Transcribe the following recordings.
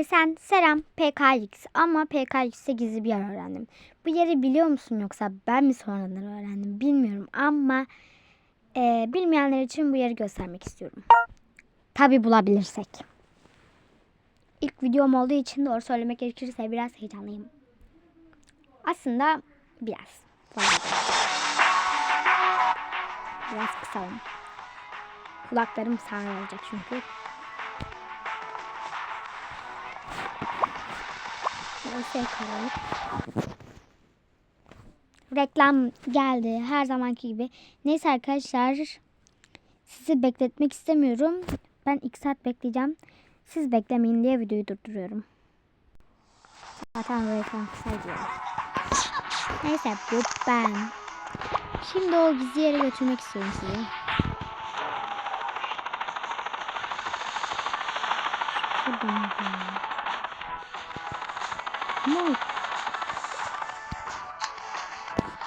Aysen, Selam, PKX ama PKX'e gizli bir yer öğrendim. Bu yeri biliyor musun yoksa ben mi sonradan öğrendim bilmiyorum ama e, bilmeyenler için bu yeri göstermek istiyorum. Tabi bulabilirsek. İlk videom olduğu için doğru söylemek gerekirse biraz heyecanlıyım. Aslında biraz. Biraz kısalım. Kulaklarım sağır olacak çünkü. Reklam geldi her zamanki gibi. Neyse arkadaşlar sizi bekletmek istemiyorum. Ben 2 saat bekleyeceğim. Siz beklemeyin diye videoyu durduruyorum. Zaten reklam kısa diyor. Neyse bu ben. Şimdi o gizli yere götürmek istiyorum sizi.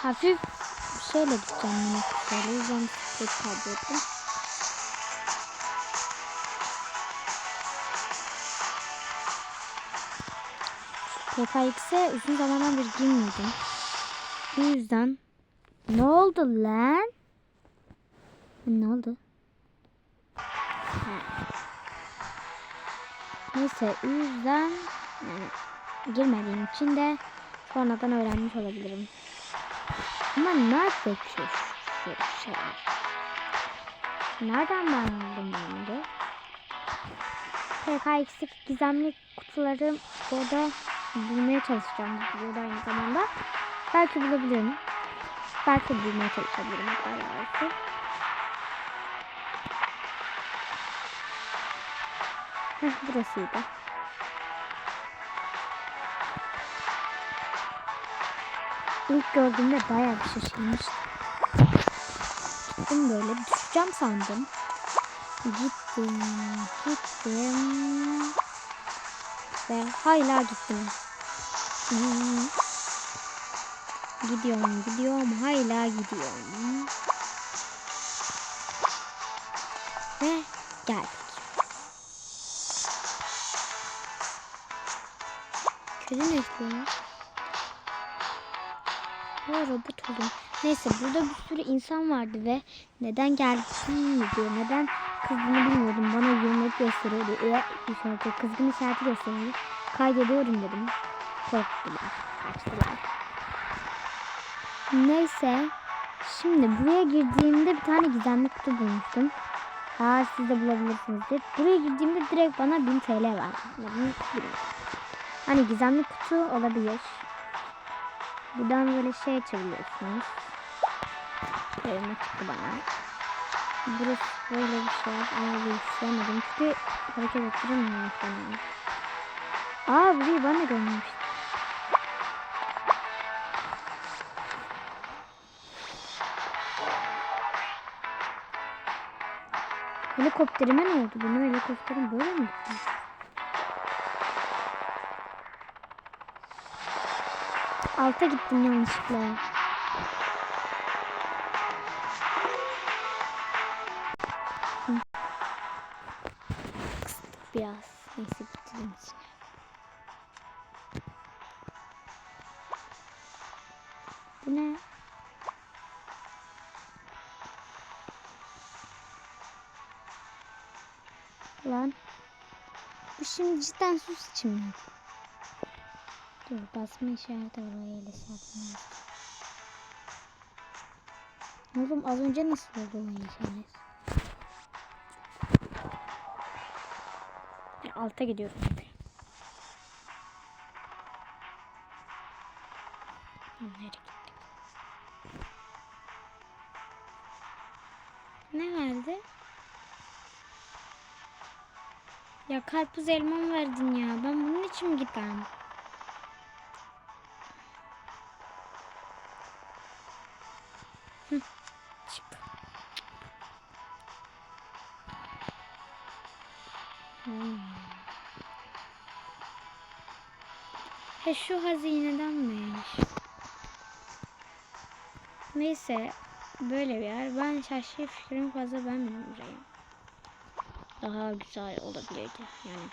Hafif şeyle gideceğim yine şöyle yüzden. PKX'e uzun zamandan beri girmiyordum. Bu yüzden ne oldu lan? Ne oldu? Ha. Neyse o yüzden yani girmediğim için de sonradan öğrenmiş olabilirim. Ama nerede şu, şu şeyler? Nereden ben aldım bunu? PKX'lik gizemli kutuları burada bulmaya çalışacağım bu videoda aynı zamanda. Belki bulabilirim. Belki bulmaya çalışabilirim. doğrusu. Heh, burasıydı. İlk gördüğümde bayağı bir şaşırmıştım. Gittim böyle düşeceğim sandım. Gittim, gittim. Ve hala gittim. Hmm. Gidiyorum, gidiyorum, hala gidiyorum. Ve geldik. Kedi ne istiyor? Ha robot oldum. Neyse burada bir sürü insan vardı ve neden geldiğini diyor. Neden kızdığını bilmiyordum. Bana yürümek gösteriyordu. Öyle işareti, kızgın işareti gösteriyordu. Kaydediyorum dedim. Korktular. Kaçtılar. Neyse. Şimdi buraya girdiğimde bir tane gizemli kutu bulmuştum. Ha siz de bulabilirsinizdir. Buraya girdiğimde direkt bana 1000 TL. Yani, hani gizemli kutu olabilir. Buradan böyle şey açabiliyorsunuz. Elime çıktı bana. Burası böyle bir şey ama bir sevmedim çünkü hareket ettiremiyorum falan. Aa burayı de görmemiştim. Helikopterime ne oldu? Benim helikopterim böyle mi gitti? Alta gittim yanlışlıkla. Kıstık biraz. Neyse bitirdim içine. Bu ne? Lan. Bu şimdi cidden sus için? Dur basma işareti oraya ile satmıyor. Oğlum az önce nasıl oldu o işaret? Ben alta gidiyorum. Nereye gittik? Ne verdi? Ya karpuz elma verdin ya? Ben bunun için mi gittim? Hmm. He şu hazinedenmiş. Neyse böyle bir yer. Ben şaşkın fikrim fazla ben burayı. Daha güzel olabilirdi yani.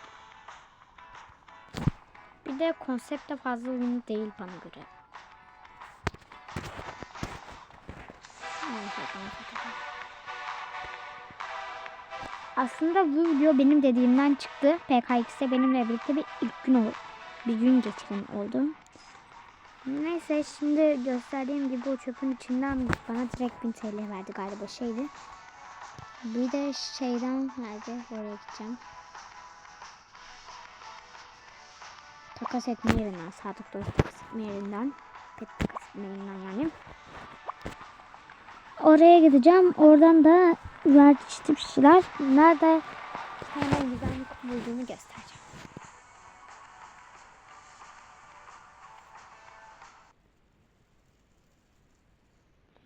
de konsepte fazla uyumlu değil bana göre. Neyse, neyse. Aslında bu video benim dediğimden çıktı. PKX'de benimle birlikte bir ilk gün oldu. Bir gün geçiren oldu. Neyse şimdi gösterdiğim gibi o çöpün içinden bana direkt 1000 TL verdi galiba şeydi. Bir de şeyden verdi. Oraya gideceğim. Takas etme yerinden. Sadık dost takas etme yerinden. Pet takas etme yerinden yani. Oraya gideceğim. Oradan da verdi işte bir şeyler. Nerede hemen güzellik bulduğumu göstereceğim.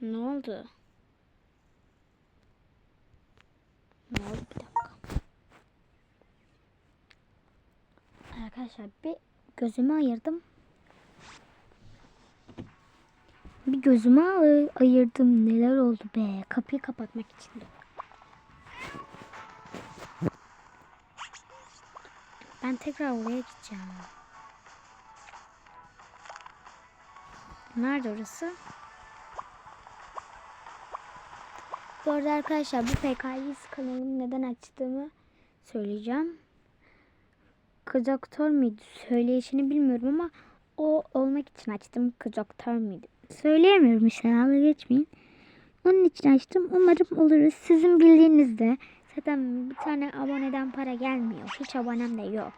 Ne oldu? Ne oldu bir dakika. Arkadaşlar bir gözümü ayırdım. Bir gözümü ay- ayırdım. Neler oldu be? Kapıyı kapatmak için de. Ben tekrar oraya gideceğim. Nerede orası? Bu arada arkadaşlar bu PKX kanalımı neden açtığımı söyleyeceğim. Kız aktör müydü? Söyleyişini bilmiyorum ama o olmak için açtım. Kız aktör müydü? Söyleyemiyorum işte dalga geçmeyin. Onun için açtım. Umarım oluruz. Sizin bildiğinizde zaten bir tane aboneden para gelmiyor. Hiç abonem de yok.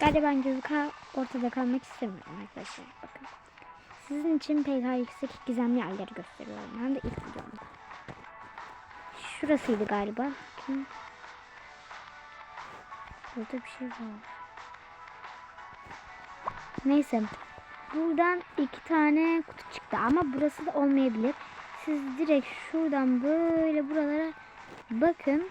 Galiba ben gözü ka- ortada kalmak istemiyorum arkadaşlar. Bakın. Sizin için PKX'deki gizemli yerleri gösteriyorum. Ben de ilk videomda. Şurasıydı galiba. Kim? Burada bir şey var. Neyse. Buradan iki tane kutu çıktı ama burası da olmayabilir. Siz direkt şuradan böyle buralara bakın.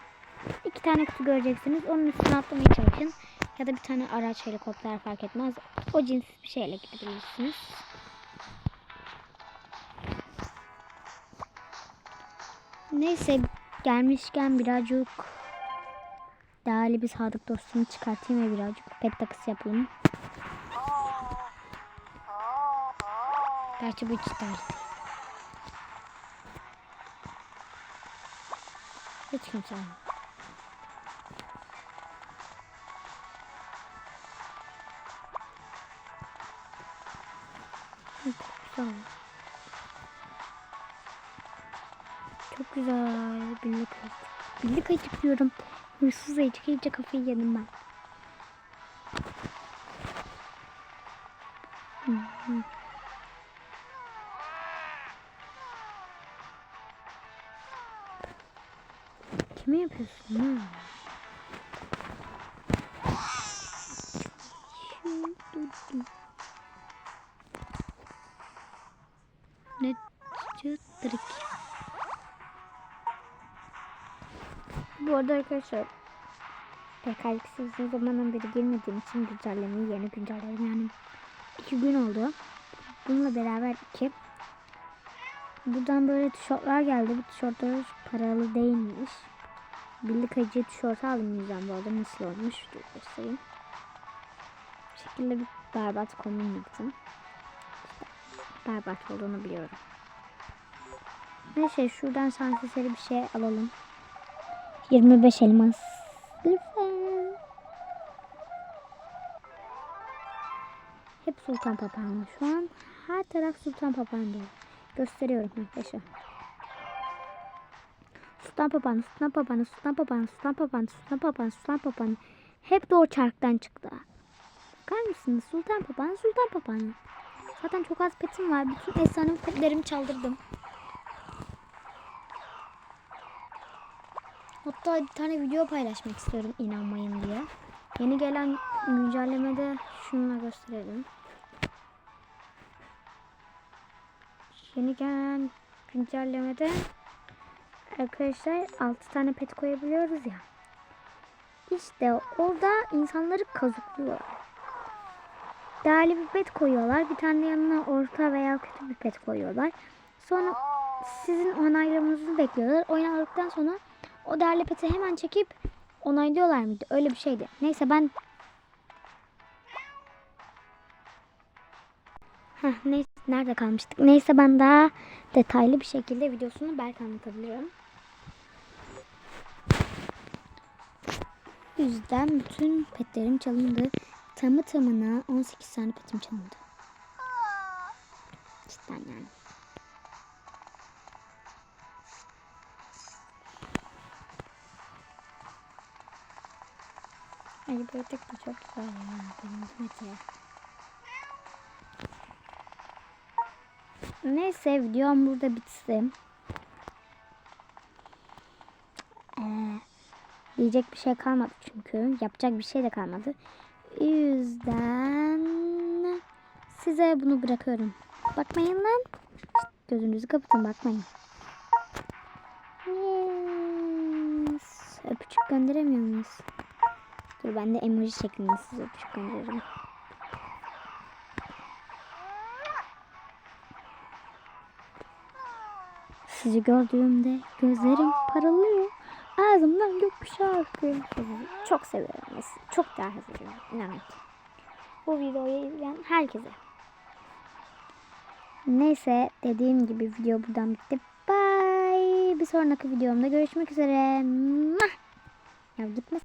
İki tane kutu göreceksiniz. Onun üstüne atlamaya çalışın. Ya da bir tane araç helikopter fark etmez. O cins bir şeyle gidebilirsiniz. Neyse gelmişken birazcık değerli bir sadık dostumu çıkartayım ve birazcık pet takısı yapalım. Gerçi bu değerli değil. Hiç kimse. Hı, Güzel. Çok güzel. Birlik ayıcık. Birlik ayıcık diyorum. Hırsız ayıcık iyice kafayı yedim ben. Ha? Ne çıtırık. Bu arada arkadaşlar PKX'e uzun zamandan beri girmediğim için güncellemeyi yeni güncelledim yani iki gün oldu. Bununla beraber iki. Buradan böyle tişörtler geldi. Bu tişörtler paralı değilmiş. Birlik acı tişört aldım yüzden bu arada nasıl olmuş göstereyim. Bu şekilde bir berbat kombin yaptım. Berbat olduğunu biliyorum. Neyse şuradan sans eseri bir şey alalım. 25 elmas. Lütfen. Hep sultan papağanı. Şu an her taraf sultan papağanı diyor. Gösteriyorum arkadaşlar. Sultan papağanı, sultan papağanı, sultan papağanı, sultan papağanı, sultan papağanı, sultan papağanı. Hep de o çarktan çıktı. Bakar mısınız? Sultan papağanı, sultan papağanı. Zaten çok az petim var. Bütün efsane petlerimi çaldırdım. Hatta bir tane video paylaşmak istiyorum inanmayın diye. Yeni gelen güncellemede şununla gösterelim. Yeni gelen güncellemede arkadaşlar 6 tane pet koyabiliyoruz ya. İşte orada insanları kazıklıyorlar. Değerli bir pet koyuyorlar. Bir tane yanına orta veya kötü bir pet koyuyorlar. Sonra sizin onaylamanızı bekliyorlar. Onayladıktan sonra o değerli peti hemen çekip onaylıyorlar mıydı? Öyle bir şeydi. Neyse ben Heh, neyse nerede kalmıştık? Neyse ben daha detaylı bir şekilde videosunu belki anlatabilirim. Yüzden bütün petlerim çalındı. Tamı tamına 18 tane petim çalındı. Cidden yani. Ay bu de çok güzel ya. Benim. Neyse videom burada bitsin. Diyecek bir şey kalmadı çünkü. Yapacak bir şey de kalmadı. O yüzden size bunu bırakıyorum. Bakmayın lan. Gözünüzü kapatın bakmayın. Yes. Öpücük gönderemiyor muyuz? Dur ben de emoji şeklinde size öpücük gönderirim. Sizi gördüğümde gözlerim parlıyor. Ağzımdan gökkuşağı. Sizi çok seviyorum. Çok daha seviyorum. İnanın ki. Bu videoyu izleyen herkese. Neyse dediğim gibi video buradan bitti. Bye. Bir sonraki videomda görüşmek üzere. Mwah. Ya gitme.